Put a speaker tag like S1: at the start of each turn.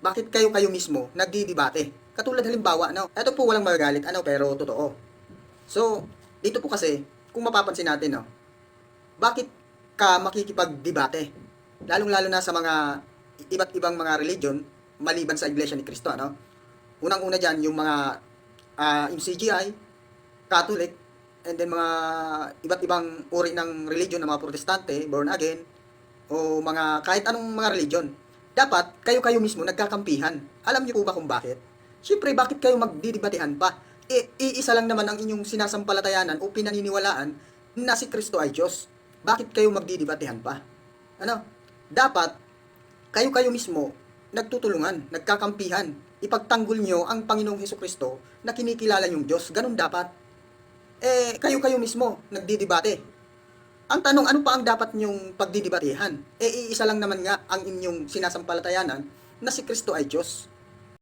S1: bakit kayo kayo mismo nagdidebate? Katulad halimbawa, no, ito po walang magagalit, ano, pero totoo. So, dito po kasi, kung mapapansin natin, no, bakit ka makikipagdebate? Lalong-lalo na sa mga iba't ibang mga religion, maliban sa Iglesia ni Cristo, ano? Unang-una dyan, yung mga ah, yung CGI, Catholic, and then mga iba't ibang uri ng religion ng mga protestante, born again, o mga kahit anong mga religion. Dapat, kayo-kayo mismo nagkakampihan. Alam niyo po ba kung bakit? Siyempre, bakit kayo magdidibatehan pa? E, iisa lang naman ang inyong sinasampalatayanan o pinaniniwalaan na si Kristo ay Diyos. Bakit kayo magdidibatehan pa? Ano? Dapat, kayo-kayo mismo nagtutulungan, nagkakampihan. Ipagtanggol nyo ang Panginoong Heso Kristo na kinikilala yung Diyos. Ganun dapat. Eh, kayo-kayo mismo nagdidebate. Ang tanong, ano pa ang dapat nyong pagdidibatehan? Eh, iisa lang naman nga ang inyong sinasampalatayanan na si Kristo ay Diyos.